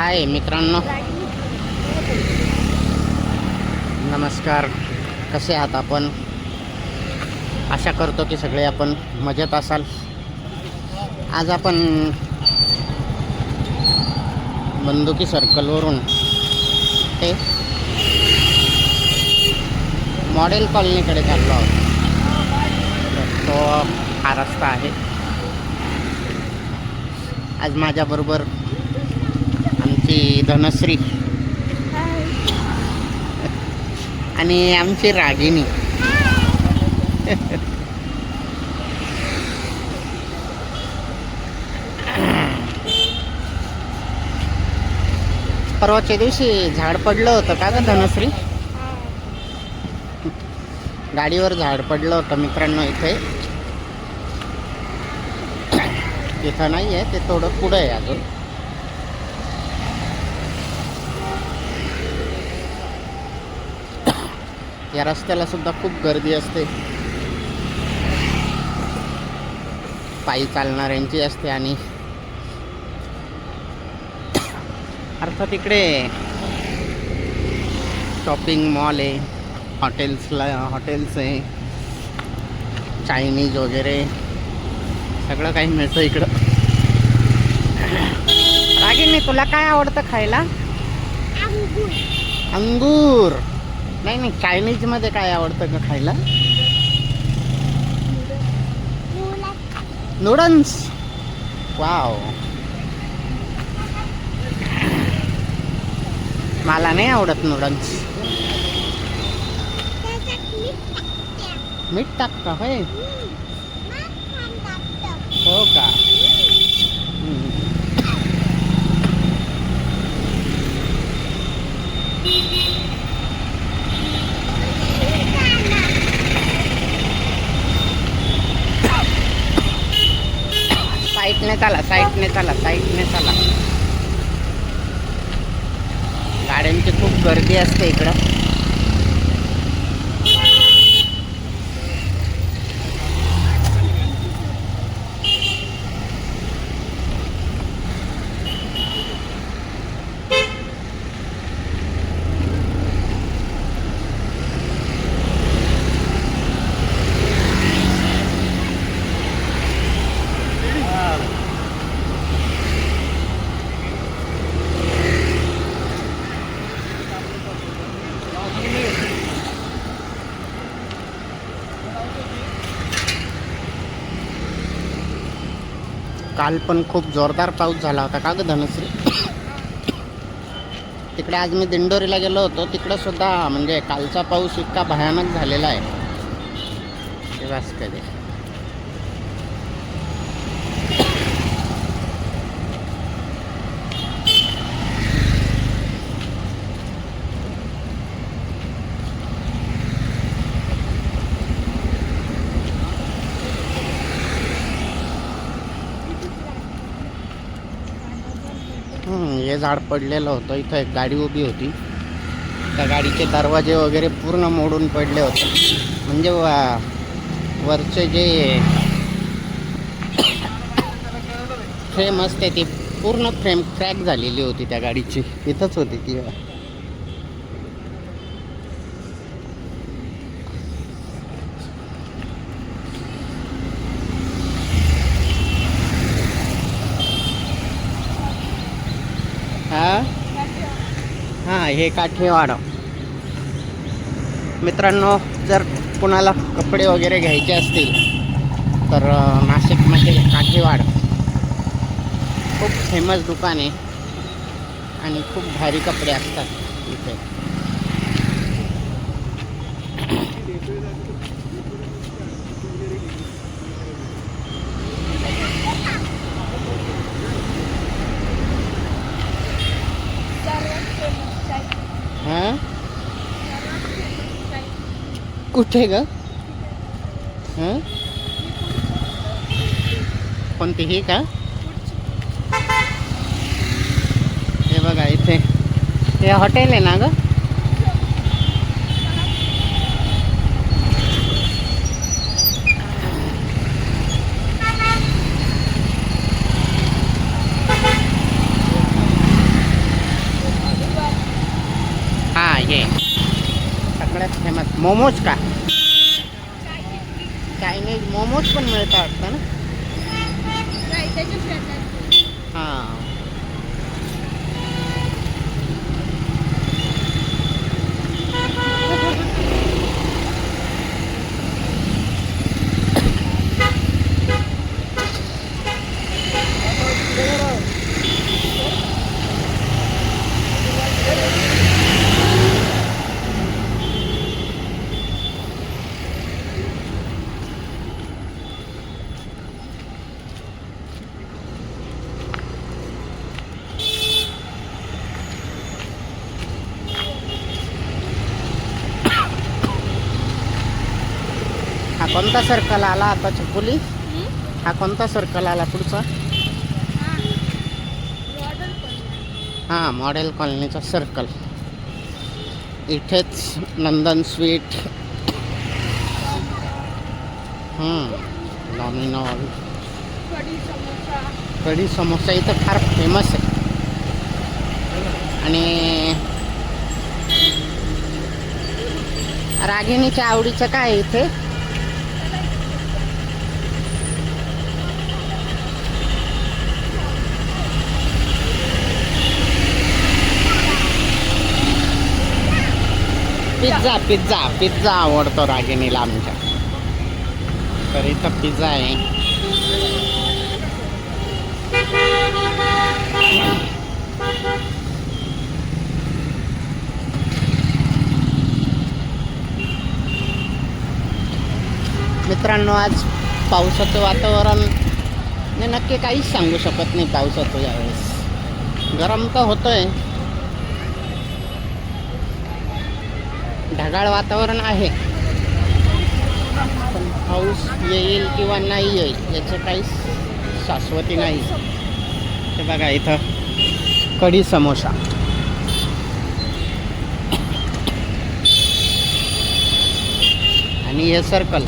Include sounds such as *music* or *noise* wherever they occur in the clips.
हाय मित्रांनो. नमस्कार. कसे आहात आपण? आशा करतो की सगळे आपण मजेत असाल. आज आपण बंदुकी सर्कलवरून ते मॉडेल कॉलनीकडे चाललो आहोत. तो हा रस्ता आहे. आज माझ्याबरोबर धनश्री आणि आमची रागिनी परवाच्या दिवशी झाड पडलं होतं का ग धनश्री? गाडीवर झाड पडलं होतं मित्रांनो इथे. इथं नाही आहे ते थोडं पुढं आहे अजून. या रस्त्याला सुद्धा खूप गर्दी असते. पायी चालणाऱ्यांची असते आणि अर्थात इकडे शॉपिंग मॉल आहे हॉटेल्सला हॉटेल्स आहे चायनीज वगैरे सगळं काही मिळतं इकडं. रागिनी तुला काय आवडतं खायला? अंगूर. नाही नाही चायनीजमध्ये काय आवडतं का खायला? नूडल्स वाव मला नाही आवडत नूडल्स मीठ टाकता होय? हो का हम्म. साईडने चला साईडने चला साईडने चला. गाड्यांची खूप गर्दी असते इकडं. काल पण खूप जोरदार पाऊस झाला होता का ग धनश्री? तिकडे आज मी दिंडोरीला गेलो होतो. तिकडं सुद्धा म्हणजे कालचा पाऊस इतका भयानक झालेला आहे. कधी? हे झाड पडलेलं होतं. इथं एक गाडी उभी होती. त्या गाडीचे दरवाजे वगैरे पूर्ण मोडून पडले होते. म्हणजे वा- वरचे जे *coughs* फ्रेम असते ती पूर्ण फ्रेम क्रॅक झालेली होती त्या गाडीची. इथंच होती ती हा हे काठेवाड. मित्रांनो जर कुणाला कपडे वगैरे घ्यायचे असतील तर नाशिकमध्ये काठेवाड. खूप फेमस दुकान आहे आणि खूप भारी कपडे असतात इथे. हा? कुठे ग? हां? कोणती ही का? हे बघा इथे. हे हॉटेल आहे ना ग? फेमस मोमोज का? चायनीज मोमोज पण मिळतात वाटतं ना? हां. कोणता सर्कल आला आता चकुली हा कोणता सर्कल आला पुढचा? हां मॉडेल कॉलनीचा सर्कल इथेच नंदन स्वीट डॉमिनॉल कढी समोसा. इथं फार फेमस आहे. आणि रागिणीच्या आवडीचं काय इथे? पिझ्झा पिझ्झा पिझ्झा आवडतो रागिणीला आमच्या. तर इथं पिझ्झा आहे. मित्रांनो आज पावसाचं वातावरण मी नक्की काहीच सांगू शकत नाही पावसाचं यावेळेस. गरम तर होतंय. ढगाळ वातावरण आहे. पण पाऊस येईल किंवा नाही येईल याचं काही शाश्वती नाही. ते बघा इथं कढी समोसा. आणि हे सर्कल.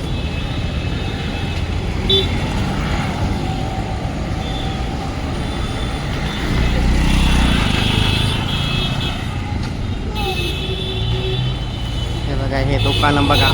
बघा हे दुकानं बघा.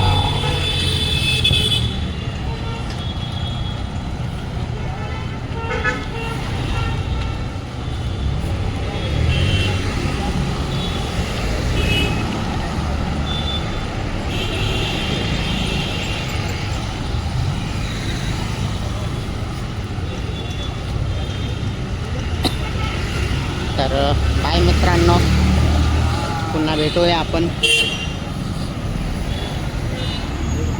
तर बाय मित्रांनो पुन्हा भेटूया आपण.